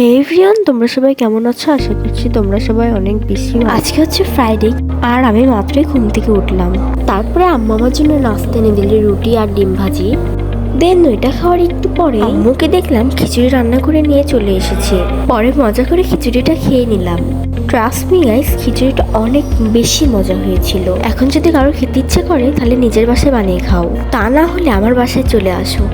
হে everyone, তোমরা সবাই কেমন আছো? আশা করছি তোমরা সবাই অনেক বেশি আজকে হচ্ছে ফ্রাইডে আর আমি মাত্রই ঘুম থেকে উঠলাম। তারপরে আম্মা জন্য নাস্তা এনে দিলে, রুটি আর ডিম ভাজি। দেন ওইটা খাওয়ার একটু পরে আম্মুকে দেখলাম খিচুড়ি রান্না করে নিয়ে চলে এসেছে। পরে মজা করে খিচুড়িটা খেয়ে নিলাম। ট্রাস্ট মি গাইস খিচুড়িটা অনেক বেশি মজা হয়েছিল। এখন যদি কারও খেতে ইচ্ছে করে, তাহলে নিজের বাসায় বানিয়ে খাও। তা না হলে আমার বাসায় চলে আসো।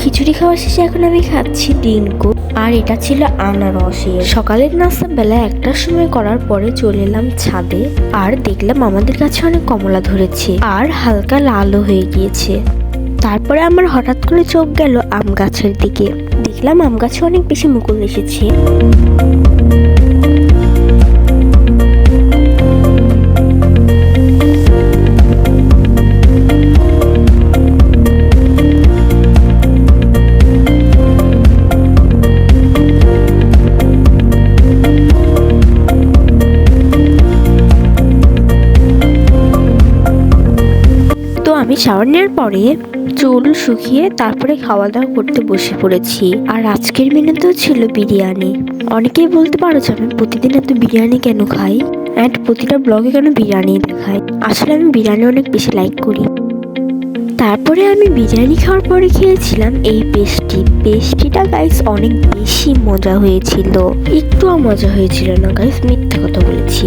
খিচুড়ি খাওয়া শেষে এখন আমি খাচ্ছি ডিঙ্কু। আর এটা ছিল আনারসের। সকালের নাস্তা বেলা একটার সময় করার পরে চলে এলাম ছাদে। আর দেখলাম আমাদের কাছে অনেক কমলা ধরেছে। আর হালকা লালও হয়ে গিয়েছে। তারপরে আমার হঠাৎ করে চোখ গেল আম গাছের দিকে। দেখলাম আম গাছে অনেক বেশি মুকুল এসেছে। আমি শাওয়ার নেওয়ার পরে চুল শুকিয়ে তারপরে খাওয়া দাওয়া করতে বসে পড়েছি। আর আজকের মেনুতেও ছিল বিরিয়ানি। অনেকেই বলতে পারো যে আমি প্রতিদিন এত বিরিয়ানি কেন খাই? অ্যান্ড প্রতিটা ব্লগে কেন বিরিয়ানি দেখাই? আসলে আমি বিরিয়ানি অনেক বেশি লাইক করি। তারপরে আমি বিরিয়ানি খাওয়ার পরে খেয়েছিলাম এই পেস্টি পেস্টিটা গাইস অনেক বেশি মজা হয়েছিল। একটুও মজা হয়েছিল না গাইস মিথ্যে কথা বলেছি।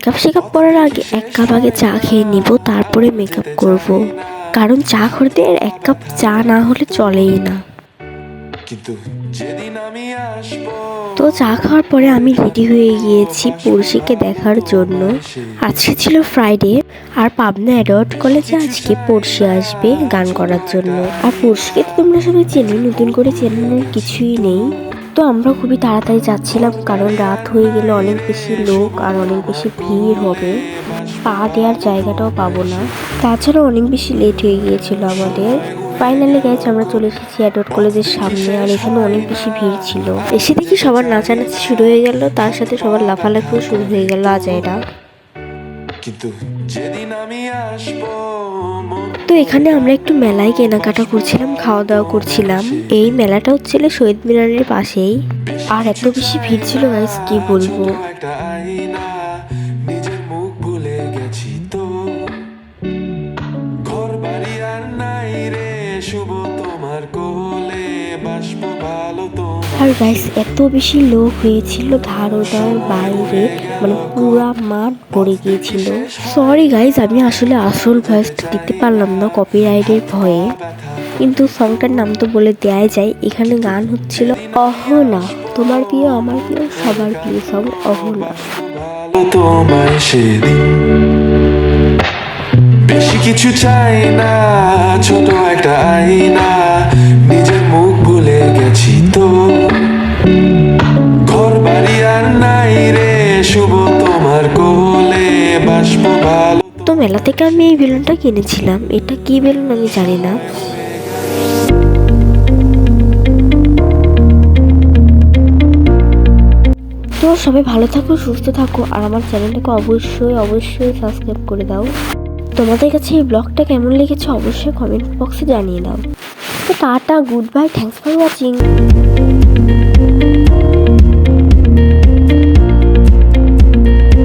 মেকআপ শেকআপ করার আগে এক কাপ আগে চা খেয়ে নিব তারপরে মেকআপ করব। কারণ চা করতে এক কাপ চা না হলে চলেই না। কিন্তু যেদিন আমি আসব তো চা খাওয়ার পরে আমি রেডি হয়ে গিয়েছি পড়শিকে দেখার জন্য। আজকে ছিল ফ্রাইডে আর পাবনা অ্যাডওয়ার্ড কলেজে আজকে পড়শি আসবে গান করার জন্য। আর পড়শিকে তো তোমরা সবাই চেনো নতুন করে চেনানোর কিছুই নেই। তো আমরা খুবই তাড়াতাড়ি যাচ্ছিলাম, কারণ রাত হয়ে গেলে অনেক বেশি লোক আর অনেক বেশি ভিড় হবে। পা দেওয়ার জায়গাটাও পাবো না। তাছাড়া অনেক বেশি লেট হয়ে গিয়েছিল আমাদের। ফাইনালি গেছে আমরা চলে এসেছি অ্যাডওয়ার্ড কলেজের সামনে, আর এখানে অনেক বেশি ভিড় ছিল। এসে দেখি সবার নাচানাচি শুরু হয়ে গেল, তার সাথে সবার লাফালাফিও শুরু হয়ে গেল আজাইরা কিন্তু যেদিন আমি আসব তো এখানে আমরা একটু মেলায় কেনাকাটা করছিলাম খাওয়া দাওয়া করছিলাম। এই মেলাটা হচ্ছিল শহীদ মিনারের পাশেই। আর এত বেশি ভিড় ছিল গাইস কি বলব? তো শুভ তোমার কোলে বাসবো ভালো তোমার আর গাইস এত বেশি লোক হয়েছিল ধারোদার বাইরে মানে পুরা মাঠ ভরে গিয়েছিল। সরি গাইস আমি আসলে আসল ভয়েসটা দিতে পারলাম না কপিরাইটের ভয়ে। কিন্তু সংটার নাম তো বলে দেয়াই যায়, এখানে গান হচ্ছিল অহনা। তোমার প্রিয়, আমার প্রিয়, সবার প্রিয় সং অহনা। বেশি কিছু চাই না, ছোট একটা আয়না। তো মেলা থেকে আমি এই বেলুনটা কিনেছিলাম? এটা কি বেলুন আমি জানি না। তো সবাই ভালো থাকো, সুস্থ থাকো, আর আমার চ্যানেলটাকে অবশ্যই অবশ্যই সাবস্ক্রাইব করে দাও। তোমাদের কাছে এই ব্লগটা কেমন লেগেছে অবশ্যই কমেন্ট বক্সে জানিয়ে দাও। তো tata goodbye thanks for watching